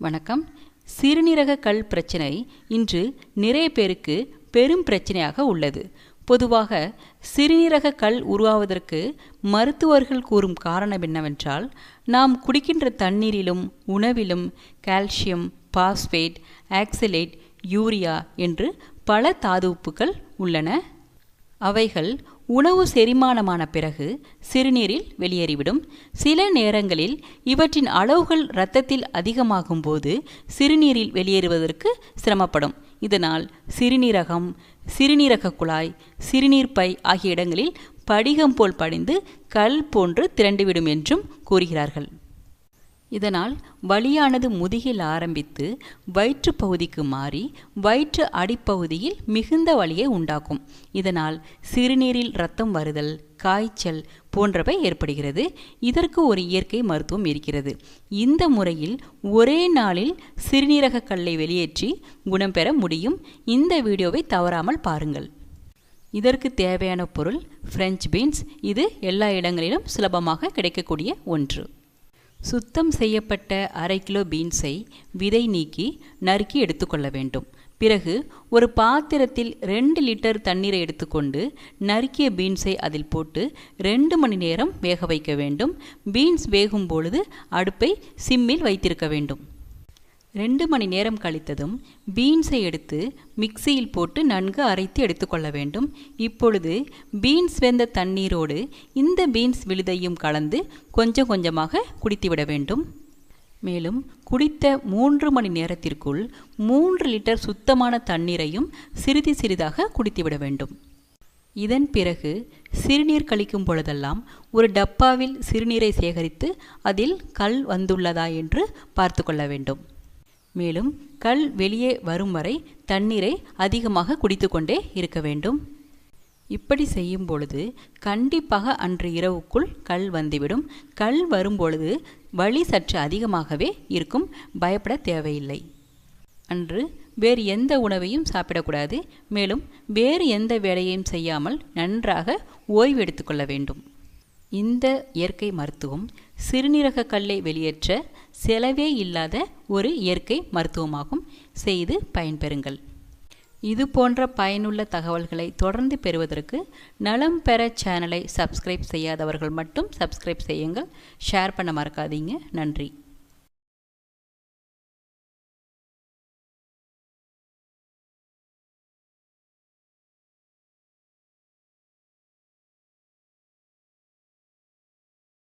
வணக்கம். சிறுநீரக கல் பிரச்சனை இன்று நிறைய பேருக்கு பெரும் பிரச்சனையாக உள்ளது. பொதுவாக சிறுநீரக கல் உருவாவதற்கு மருத்துவர்கள் கூறும் காரணம் என்னவென்றால் நாம் குடிக்கின்ற தண்ணீரிலும் உணவிலும் கால்சியம் பாஸ்பேட் ஆக்சலேட் யூரியா என்று பல தாதுப்புக்கள் உள்ளன. அவைகள் உணவு செரிமானமான பிறகு சிறுநீரில் வெளியேறிவிடும். சில நேரங்களில் இவற்றின் அளவுகள் இரத்தத்தில் அதிகமாகும் போது சிறுநீரில் வெளியேறுவதற்கு சிரமப்படும். இதனால் சிறுநீரகம் சிறுநீரக குழாய் சிறுநீர் பை ஆகிய இடங்களில் படிகம் போல் படிந்து கல் போன்று திரண்டுவிடும் என்றும் கூறுகிறார்கள். இதனால் வலியானது முதுகில் ஆரம்பித்து வயிற்று பகுதிக்கு மாறி வயிற்று அடிப்பகுதியில் மிகுந்த வலியை உண்டாக்கும். இதனால் சிறுநீரில் இரத்தம் வருதல் காய்ச்சல் போன்றவை ஏற்படுகிறது. இதற்கு ஒரு இயற்கை மருத்துவம் இருக்கிறது. இந்த முறையில் ஒரே நாளில் சிறுநீரக கல்லை வெளியேற்றி குணம் பெற முடியும். இந்த வீடியோவை தவறாமல் பாருங்கள். இதற்கு தேவையான பொருள் பிரெஞ்சு பீன்ஸ் இது எல்லா இடங்களிலும் சுலபமாக கிடைக்கக்கூடிய ஒன்று. சுத்தம் செய்யப்பட்ட அரை கிலோ பீன்ஸை விதை நீக்கி நறுக்கி எடுத்துக்கொள்ள வேண்டும். பிறகு ஒரு பாத்திரத்தில் ரெண்டு லிட்டர் தண்ணீரை எடுத்துக்கொண்டு நறுக்கிய பீன்ஸை அதில் போட்டு ரெண்டு மணி நேரம் வேக வைக்க வேண்டும். பீன்ஸ் வேகும் பொழுது அடுப்பை சிம்மில் வைத்திருக்க வேண்டும். ரெண்டு மணி நேரம் கழித்ததும் பீன்ஸை எடுத்து மிக்சியில் போட்டு நன்கு அரைத்து எடுத்துக்கொள்ள வேண்டும். இப்பொழுது பீன்ஸ் வெந்த தண்ணீரோடு இந்த பீன்ஸ் விழுதையும் கலந்து கொஞ்சம் கொஞ்சமாக குடித்துவிட வேண்டும். மேலும் குடித்த மூன்று மணி நேரத்திற்குள் மூன்று லிட்டர் சுத்தமான தண்ணீரையும் சிறிது சிறிதாக குடித்துவிட வேண்டும். இதன் பிறகு சிறுநீர் கழிக்கும் பொழுதெல்லாம் ஒரு டப்பாவில் சிறுநீரை சேகரித்து அதில் கல் வந்துள்ளதா என்று பார்த்து கொள்ள வேண்டும். மேலும் கல் வெளியே வரும் வரை தண்ணீரை அதிகமாக குடித்துக்கொண்டே இருக்க வேண்டும். இப்படி செய்யும் பொழுது கண்டிப்பாக அன்று இரவுக்குள் கல் வந்துவிடும். கல் வரும்பொழுது வலி சற்று அதிகமாகவே இருக்கும். பயப்பட தேவையில்லை. அன்று வேறு எந்த உணவையும் சாப்பிடக்கூடாது. மேலும் வேறு எந்த வேலையையும் செய்யாமல் நன்றாக ஓய்வு எடுத்துக்கொள்ள வேண்டும். இந்த இயற்கை மருத்துவம் சிறுநீரக கல்லை வெளியேற்ற செலவே இல்லாத ஒரு இயற்கை மருத்துவமாகும். செய்து பயன்பெறுங்கள். இது போன்ற பயனுள்ள தகவல்களை தொடர்ந்து பெறுவதற்கு நலம் பெற சேனலை சப்ஸ்கிரைப் செய்யாதவர்கள் மட்டும் சப்ஸ்கிரைப் செய்யுங்கள். ஷேர் பண்ண மறக்காதீங்க. நன்றி.